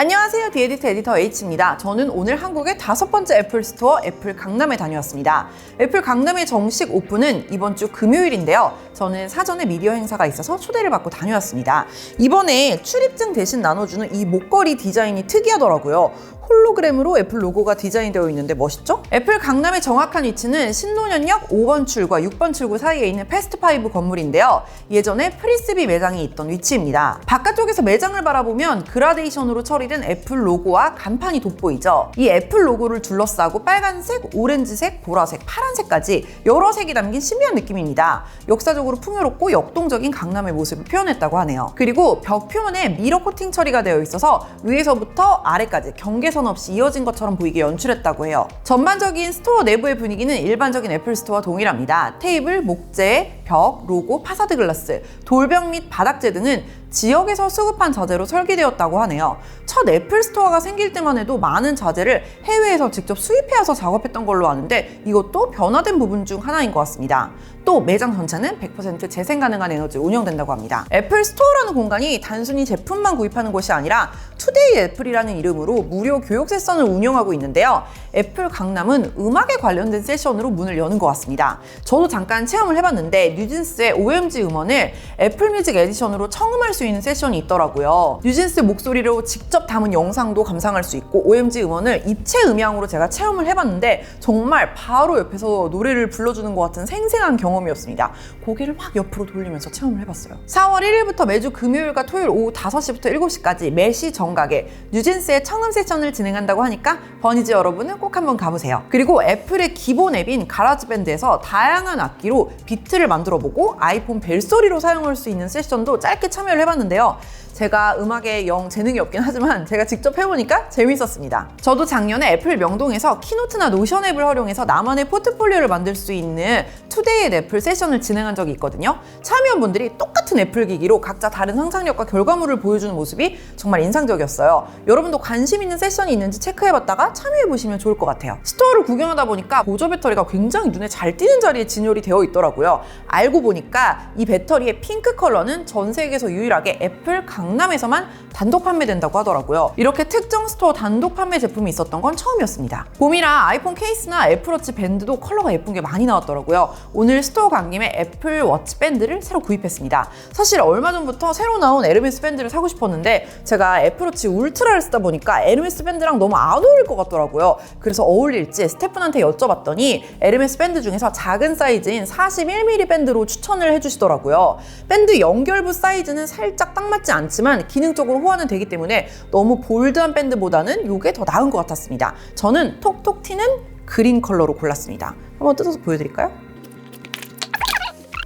안녕하세요. 디에디트 에디터 H입니다. 저는 오늘 한국의 다섯 번째 애플 스토어 애플 강남에 다녀왔습니다. 애플 강남의 정식 오픈은 이번 주 금요일인데요. 저는 사전에 미디어 행사가 있어서 초대를 받고 다녀왔습니다. 이번에 출입증 대신 나눠주는 이 목걸이 디자인이 특이하더라고요. 홀로그램으로 애플 로고가 디자인되어 있는데 멋있죠? 애플 강남의 정확한 위치는 신논현역 5번 출구와 6번 출구 사이에 있는 패스트5 건물인데요. 예전에 프리스비 매장이 있던 위치입니다. 바깥쪽에서 매장을 바라보면 그라데이션으로 처리된 애플 로고와 간판이 돋보이죠. 이 애플 로고를 둘러싸고 빨간색, 오렌지색, 보라색, 파란색까지 여러 색이 담긴 신비한 느낌입니다. 역사적으로 풍요롭고 역동적인 강남의 모습을 표현했다고 하네요. 그리고 벽 표면에 미러 코팅 처리가 되어 있어서 위에서부터 아래까지 경계선 없이 이어진 것처럼 보이게 연출했다고 해요. 전반적인 스토어 내부의 분위기는 일반적인 애플 스토어와 동일합니다. 테이블, 목재, 벽, 로고, 파사드 글라스, 돌벽 및 바닥재 등은 지역에서 수급한 자재로 설계되었다고 하네요. 첫 애플 스토어가 생길 때만 해도 많은 자재를 해외에서 직접 수입해와서 작업했던 걸로 아는데 이것도 변화된 부분 중 하나인 것 같습니다. 또 매장 전체는 100% 재생 가능한 에너지로 운영된다고 합니다. 애플 스토어라는 공간이 단순히 제품만 구입하는 곳이 아니라 투데이 애플이라는 이름으로 무료 교육 세션을 운영하고 있는데요. 애플 강남은 음악에 관련된 세션으로 문을 여는 것 같습니다. 저도 잠깐 체험을 해봤는데 뉴진스의 OMG 음원을 애플 뮤직 에디션으로 청음할 수 있는 세션이 있더라고요. 뉴진스 목소리로 직접 담은 영상도 감상할 수 있고 OMG 음원을 입체 음향으로 제가 체험을 해봤는데 정말 바로 옆에서 노래를 불러주는 것 같은 생생한 경험이었습니다. 고개를 막 옆으로 돌리면서 체험을 해봤어요. 4월 1일부터 매주 금요일과 토요일 오후 5시부터 7시까지 매시 정각에 뉴진스의 청음 세션을 진행한다고 하니까 버니즈 여러분은 꼭 한번 가보세요. 그리고 애플의 기본 앱인 가라지밴드에서 다양한 악기로 비트를 만들 어보고 아이폰 벨소리로 사용할 수 있는 세션도 짧게 참여를 해봤는데요. 제가 음악에 영 재능이 없긴 하지만 제가 직접 해보니까 재밌었습니다. 저도 작년에 애플 명동에서 키노트나 노션 앱을 활용해서 나만의 포트폴리오를 만들 수 있는 투데이 애플 세션을 진행한 적이 있거든요. 참여원분들이 똑같은 애플 기기로 각자 다른 상상력과 결과물을 보여주는 모습이 정말 인상적이었어요. 여러분도 관심 있는 세션이 있는지 체크해봤다가 참여해보시면 좋을 것 같아요. 스토어를 구경하다 보니까 보조 배터리가 굉장히 눈에 잘 띄는 자리에 진열이 되어 있더라고요. 알고 보니까 이 배터리의 핑크 컬러는 전 세계에서 유일하게 애플 강 남에서만 단독 판매된다고 하더라고요. 이렇게 특정 스토어 단독 판매 제품이 있었던 건 처음이었습니다. 봄이라 아이폰 케이스나 애플워치 밴드도 컬러가 예쁜 게 많이 나왔더라고요. 오늘 스토어 간 김에 애플워치 밴드를 새로 구입했습니다. 사실 얼마 전부터 새로 나온 에르메스 밴드를 사고 싶었는데 제가 애플워치 울트라를 쓰다 보니까 에르메스 밴드랑 너무 안 어울릴 것 같더라고요. 그래서 어울릴지 스태프분한테 여쭤봤더니 에르메스 밴드 중에서 작은 사이즈인 41mm 밴드로 추천을 해주시더라고요. 밴드 연결부 사이즈는 살짝 딱 맞지 않지 만 기능적으로 호환은 되기 때문에 너무 볼드한 밴드보다는 이게 더 나은 것 같았습니다. 저는 톡톡 튀는 그린 컬러로 골랐습니다. 한번 뜯어서 보여드릴까요?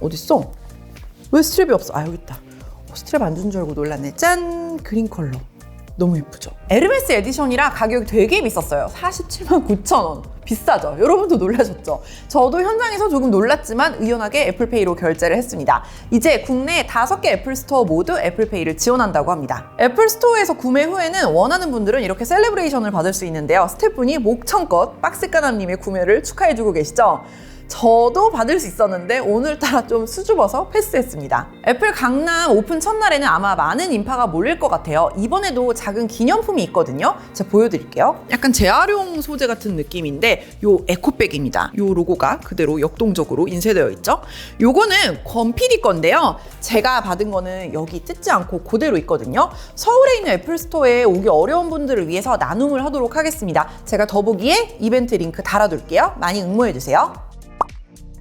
어딨어? 왜 스트랩이 없어? 아 여기 있다. 어, 스트랩 안 준 줄 알고 놀랐네. 짠! 그린 컬러. 너무 예쁘죠? 에르메스 에디션이라 가격이 되게 비쌌어요. 47만 9천 원. 비싸죠? 여러분도 놀라셨죠? 저도 현장에서 조금 놀랐지만 의연하게 애플페이로 결제를 했습니다. 이제 국내 5개 애플 스토어 모두 애플페이를 지원한다고 합니다. 애플 스토어에서 구매 후에는 원하는 분들은 이렇게 셀레브레이션을 받을 수 있는데요. 스태프분이 목청껏 박스까남님의 구매를 축하해주고 계시죠? 저도 받을 수 있었는데 오늘따라 좀 수줍어서 패스했습니다. 애플 강남 오픈 첫날에는 아마 많은 인파가 몰릴 것 같아요. 이번에도 작은 기념품이 있거든요. 제가 보여드릴게요. 약간 재활용 소재 같은 느낌인데 요 에코백입니다. 요 로고가 그대로 역동적으로 인쇄되어 있죠. 요거는 권PD 건데요. 제가 받은 거는 여기 뜯지 않고 그대로 있거든요. 서울에 있는 애플 스토어에 오기 어려운 분들을 위해서 나눔을 하도록 하겠습니다. 제가 더보기에 이벤트 링크 달아둘게요. 많이 응모해주세요.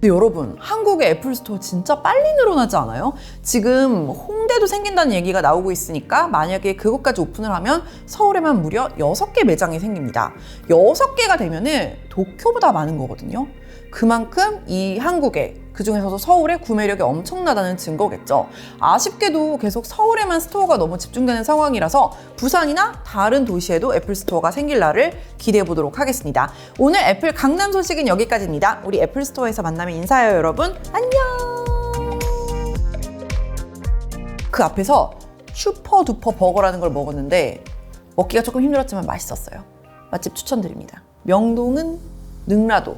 근데 여러분, 한국의 애플 스토어 진짜 빨리 늘어나지 않아요? 지금 홍대도 생긴다는 얘기가 나오고 있으니까 만약에 그것까지 오픈을 하면 서울에만 무려 6개 매장이 생깁니다. 6개가 되면은 도쿄보다 많은 거거든요. 그만큼 이 한국에 그 중에서도 서울의 구매력이 엄청나다는 증거겠죠. 아쉽게도 계속 서울에만 스토어가 너무 집중되는 상황이라서 부산이나 다른 도시에도 애플 스토어가 생길 날을 기대해 보도록 하겠습니다. 오늘 애플 강남 소식은 여기까지입니다. 우리 애플 스토어에서 만나면 인사해요, 여러분. 안녕! 그 앞에서 슈퍼 두퍼 버거라는 걸 먹었는데 먹기가 조금 힘들었지만 맛있었어요. 맛집 추천드립니다. 명동은 능라도,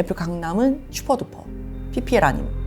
애플 강남은 슈퍼두퍼, PPL 아님.